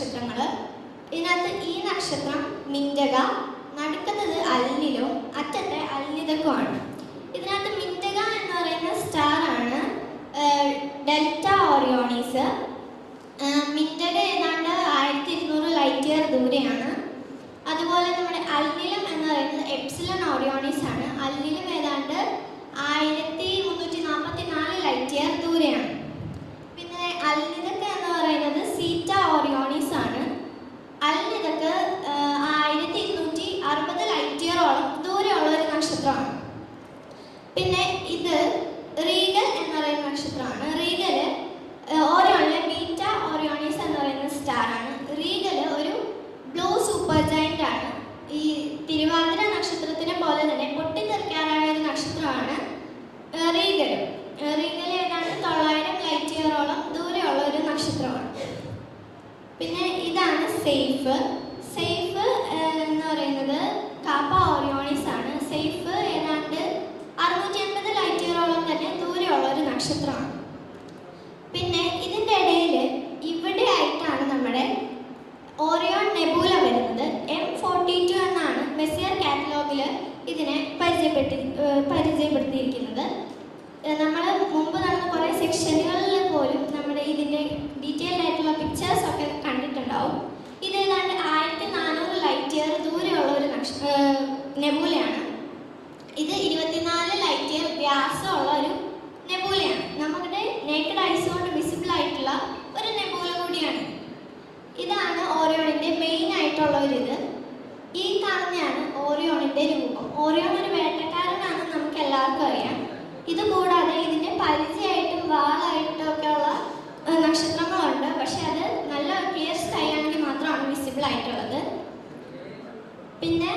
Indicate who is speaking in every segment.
Speaker 1: നക്ഷത്രങ്ങൾ ഇതിനകത്ത് ഈ നക്ഷത്രം മിൻഡക നടക്കുന്നത് അല്ലിലോ അറ്റത്തെ അല്ലിതക്കുമാണ്. ഇതിനകത്ത് മിൻഡക എന്ന് പറയുന്ന സ്റ്റാർ ആണ്. ഡെൽറ്റ ഓറിയോണീസ് മിന്തക ഏതാണ്ട് ആയിരത്തി ഇരുന്നൂറ് ലൈറ്റ് ഇയർ ദൂരെയാണ്. അതുപോലെ നമ്മുടെ അല്ലിലം എന്ന് പറയുന്നത് എപ്സിലൺ ഓറിയോണീസ് ആണ്. അല്ലിലം ഏതാണ്ട് ആയിരത്തി മുന്നൂറ്റി നാൽപ്പത്തി നാല് ലൈറ്റ് ഇയർ ദൂരെയാണ്. പിന്നെ അല്ലിതൊക്കെ എന്ന് പറയുന്നത് സീറ്റ ഓറിയോണീസ് ആണ് അൽനിതക്ക് ആയിരത്തി ഇരുന്നൂറ്റി അറുപത് ലൈറ്റ് ഇയറോളം ദൂരെയുള്ള ഒരു നക്ഷത്രമാണ് പിന്നെ ഇത് റീഗൽ എന്ന് പറയുന്ന നക്ഷത്രമാണ് റീഗൽ ഓറിയോണിലെ ബീറ്റ ഓറിയോണീസ് എന്ന് പറയുന്ന സ്റ്റാർ ആണ് റീഗൽ ഒരു ബ്ലൂ സൂപ്പർ ജയന്റ് ആണ് ഈ തിരുവാതിര നക്ഷത്രത്തിനെ പോലെ തന്നെ പൊട്ടിത്തെറിക്കാറായ ഒരു നക്ഷത്രമാണ് റീഗൽ റീഗൽ ഏതാണ്ട് തൊള്ളായിരം ലൈറ്റ് ഇയറോളം ദൂരെയുള്ള ഒരു നക്ഷത്രമാണ് പിന്നെ ഇതാണ് സേഫ് സേഫ് എന്ന് പറയുന്നത് കാപ്പ ഓറിയോണിസ് ആണ്. സേഫ് ഏതാണ്ട് അറുന്നൂറ്റി അൻപത് ലൈറ്റ് ഇയറോളം തന്നെ ദൂരെയുള്ള ഒരു നക്ഷത്രമാണ്. പിന്നെ ഇതിന്റെ ഇടയിൽ ഇവിടെ ആയിട്ടാണ് നമ്മുടെ ഓറിയോൺ നെബൂല വരുന്നത്. എം ഫോർട്ടി ടു എന്നാണ് മെസ്സിയർ കാറ്റലോഗിൽ ഇതിനെ പരിചയപ്പെട്ടി പരിചയപ്പെടുത്തിയിരിക്കുന്നത്. നമ്മൾ മുമ്പ് നടന്ന കുറേ സെക്ഷനുകളിൽ പോലും നമ്മുടെ ഇതിന്റെ ഡീറ്റെയിൽഡ് ആയിട്ടുള്ള പിക്ചേഴ്സ് ഒക്കെ കണ്ടിട്ടുണ്ടാവും. ഏതാണ്ട് ആയിരത്തി നാനൂറ് ലൈറ്റ് ഇയർ ദൂരെയുള്ള ഒരു നക്ഷ നെബൂലയാണ് ഇത് ഇരുപത്തിനാല് ലൈറ്റ് ഇയർ വ്യാസമുള്ള ഒരു നെബൂലയാണ് നമ്മുടെ നേക്കഡ് ഐസ് കൊണ്ട് വിസിബിൾ ആയിട്ടുള്ള ഒരു നെബൂല കൂടിയാണ്. ഇതാണ് ഓറിയോണിന്റെ മെയിൻ ആയിട്ടുള്ള ഒരു ഇത് ഈ കാണുന്നതാണ് ഓറിയോണിന്റെ രൂപം. ഓറിയോൺ ഒരു വേട്ടക്കാരനാണെന്ന് നമുക്ക് എല്ലാവർക്കും അറിയാം. ഇതുകൂടാതെ ഇതിന്റെ പരിചയമായിട്ടും വാളായിട്ടും ഒക്കെയുള്ള ഉള്ള ആയിട്ടുള്ളത്. പിന്നെ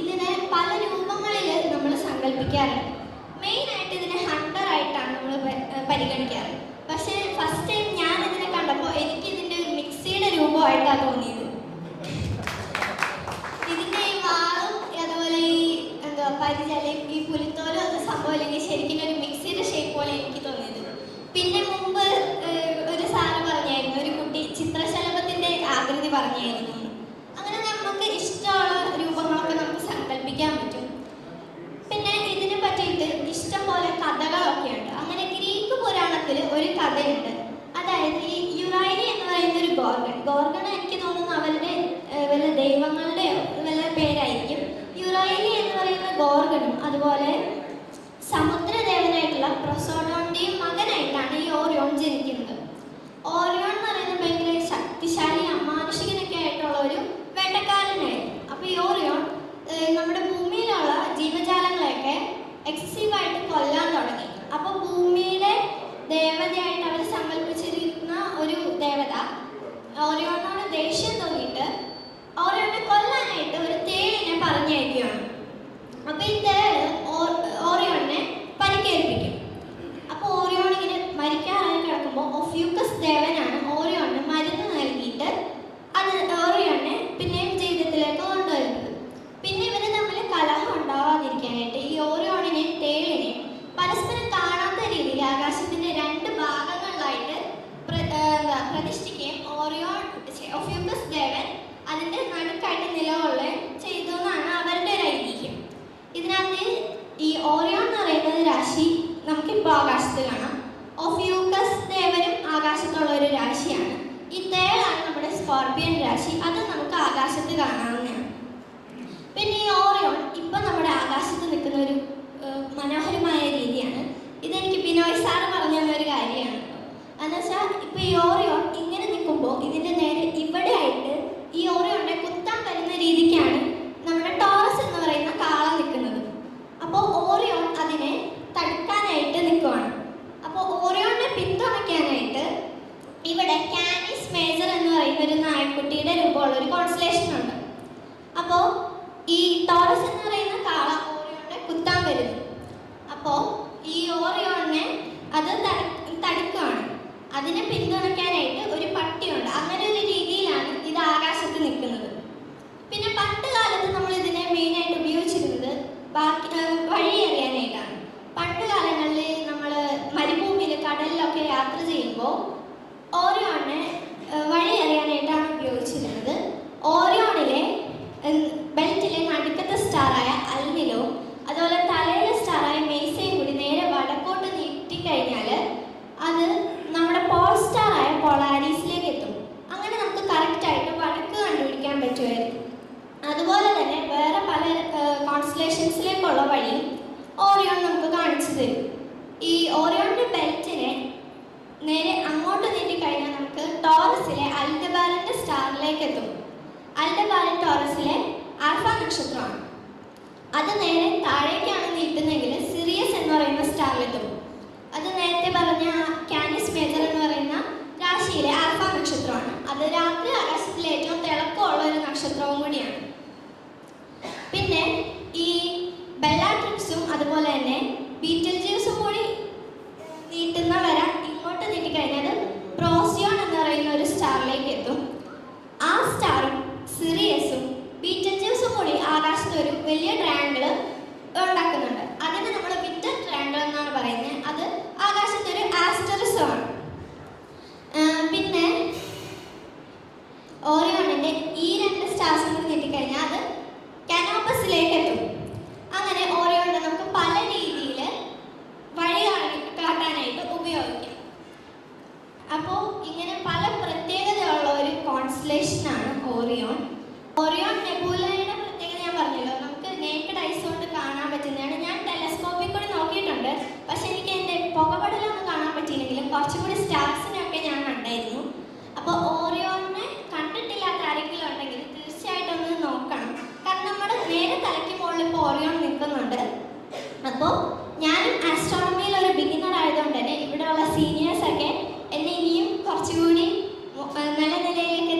Speaker 1: ഇതിനെ പല രൂപങ്ങളിൽ നമ്മൾ സങ്കല്പിക്കാറുണ്ട് മെയിൻ ആയിട്ട് ഇതിനെ ഹണ്ടർ ആയിട്ടാണ് നമ്മൾ പരിഗണിക്കാറ്. അതായത് ഈ യുറൈനി എന്ന് പറയുന്ന ഒരു ഗോർഗൺ. ഗോർഗൺ എനിക്ക് തോന്നുന്നു അവരുടെ വല്ല ദൈവങ്ങളുടെ വല്ല പേരായിരിക്കും. യുറൈനി എന്ന് പറയുന്ന ഗോർഗണും അതുപോലെ സമുദ്രദേവനായിട്ടുള്ള പ്രൊസോഡോന്റെയും മകനായിട്ടാണ് ഈ ഓറിയോൺ ജനിക്കുന്നത്. ഓറിയോൺ എന്ന് പറയുന്നത് ഭയങ്കര ശക്തിശാലി അമാനുഷികനൊക്കെ ആയിട്ടുള്ള ഒരു വേട്ടക്കാരനായിരുന്നു അപ്പൊ ഈ ഓറിയോൺ ഏഹ്, നമ്മുടെ ഭൂമിയിലുള്ള ജീവജാലങ്ങളെയൊക്കെ എക്സസീവായിട്ട് കൊല്ലാൻ തുടങ്ങി അപ്പൊ ഭൂമിയുടെ ദേവതയായിട്ട് അവർ സങ്കല്പിച്ചിരിക്കുന്ന ഒരു ദേവത ഓറിയോണിനോട് ദേഷ്യം തോന്നിയിട്ട് ഓറിയോണിനെ കൊല്ലാനായിട്ട് ഒരു തേളിനെ പറഞ്ഞയക്കുകയാണ് അപ്പൊ ഈ തേൾ ഓ- ഓറിയോണിനെ പരിക്കേൽപ്പിക്കും അപ്പൊ ഓറിയോൺ ഇങ്ങനെ മരിക്കാറായി കിടക്കുമ്പോൾ ഒഫ്യൂക്കസ് ദേവനാണ് ഓറിയോണിന് മരുന്ന് നൽകിയിട്ട് അത് ഓറിയോണിനെ പിന്നെയും ജീവിതത്തിലേക്ക് കൊണ്ടുവരുന്നത് പിന്നെ ഇവർ തമ്മിൽ കലഹം ഉണ്ടാവാതിരിക്കാനായിട്ട് ഈ ഓറിയോണിനെയും തേളിനെയും പരസ്പരം കാണാത്ത രീതിയിൽ ആകാശത്തിന്റെ രണ്ട് ഭാഗങ്ങളിലായിട്ട് പ്ര- ഏർ എന്താ, പ്രതിഷ്ഠിക്കുകയും ഓറിയോൺ ഛെ, ഒഫ്യൂക്കസ് ദേവൻ അതിന്റെ നടുക്കായിട്ട് നിലകൊള്ളുകയും ചെയ്തു എന്നാണ് അവരുടെ ഒരു ഐതിഹ്യം ഇതിനകത്ത് ഈ ഓറിയോൺ എന്ന് പറയുന്നത് രാശി നമുക്കിപ്പോൾ ആകാശത്ത് കാണാം ഒഫ്യൂക്കസ് ദേവനും ആകാശത്തുള്ള ഒരു രാശിയാണ് ഈ തേളാണ് നമ്മുടെ സ്കോർപ്പിയൻ രാശി അത് നമുക്ക് ആകാശത്ത് കാണാവുന്നതാണ് പിന്നെ ഈ ഓറിയോൺ ഇപ്പം നമ്മുടെ ആകാശത്ത് നിൽക്കുന്ന ഒരു ഏഹ്, മനോഹരമായ രീതിയാണ് ഇതെനിക്ക് ബിനോയ് സാറ് പറഞ്ഞു തന്ന ഒരു കാര്യമാണ് എന്നുവെച്ചാൽ ഇപ്പം ഈ ഓറിയോൺ ഇങ്ങനെ നിൽക്കുമ്പോൾ ഇതിന്റെ നേരെ ഇവിടെ ആയിട്ട് ഈ ഓറിയോണിനെ കുത്താൻ വരുന്ന രീതിക്കാണ് നമ്മുടെ ടോറസ് എന്ന് പറയുന്ന കാള നിൽക്കുന്നത് അപ്പോൾ ഓറിയോൺ അതിനെ തടുക്കാനായിട്ട് നിൽക്കുവാണ് അപ്പോൾ ഓറിയോണിനെ പിന്തുണയ്ക്കാനായിട്ട് ഇവിടെ കാനിസ് മേജർ എന്ന് പറയുന്ന ഒരു നായക്കുട്ടിയുടെ രൂപമുള്ള ഒരു കോൺസ്റ്റലേഷൻ ഉണ്ട് അപ്പോൾ ഈ ടോറസ് എന്ന് പറയുന്ന കാള ഓറിയോണിനെ കുത്താൻ വരുന്നു അപ്പോൾ ഈ ഓറിയോണിനെ അത് തട- തടുക്കുകയാണ്. അതിനെ പിന്തുണയ്ക്കാനായിട്ട് ഒരു പട്ടിയുണ്ട്. അങ്ങനെ ഒരു രീതിയിലാണ് ഇത് പൊളാരിസിലേക്ക് എത്തും അങ്ങനെ നമുക്ക് കറക്റ്റായിട്ട് വടക്ക് കണ്ടുപിടിക്കാൻ പറ്റുമായിരുന്നു. അതുപോലെ തന്നെ വേറെ പല കോൺസ്റ്റലേഷൻസിലേക്കുള്ള വഴി ഓറിയോൺ നമുക്ക് കാണിച്ചു തരും. ഈ ഓറിയോണിന്റെ ബെൽറ്റിനെ നേരെ അങ്ങോട്ട് നീട്ടി കഴിഞ്ഞാൽ നമുക്ക് ടോറസിലെ അൽഡബാലന്റെ സ്റ്റാറിലേക്ക് എത്തും അൽഡബാലൻ ടോറസിലെ ആൽഫ നക്ഷത്രമാണ്. അത് നേരെ താഴേക്കാണ് നീട്ടുന്നെങ്കിൽ സിറിയസ് എന്ന് പറയുന്ന സ്റ്റാറിലെത്തും അത് നേരത്തെ പറഞ്ഞ കാനിസ് മേജർ എന്ന് രാശിയിലെ ആൽഫ നക്ഷത്രമാണ്. അത് രാത്രി ആകാശത്തിലെ ഏറ്റവും തിളക്കമുള്ള ഒരു നക്ഷത്രവും കൂടിയാണ്. പിന്നെ ഈ ബെല്ലാട്രിക്സും അതുപോലെ തന്നെ ബീറ്റൽ ജ്യൂസും കൂടി നീട്ടുന്ന വര ഇങ്ങോട്ട് നീട്ടിക്കഴിഞ്ഞാൽ പ്രോസിയോൺ എന്ന് പറയുന്ന ഒരു സ്റ്റാറിലേക്ക് എത്തും. ആ സ്റ്റാറും സിറിയസും ബീറ്റൽ ജ്യൂസും കൂടി ആകാശത്ത് ഒരു വലിയ ട്രയാങ്കിൾ അപ്പോൾ ഞാനും ആസ്ട്രോണമിയിൽ ഒരു ബിഗിനർ ആയതുകൊണ്ട് തന്നെ ഇവിടെയുള്ള സീനിയേഴ്സൊക്കെ എന്നെ ഇനിയും കുറച്ചുകൂടി നല്ല നിലയിലേക്ക്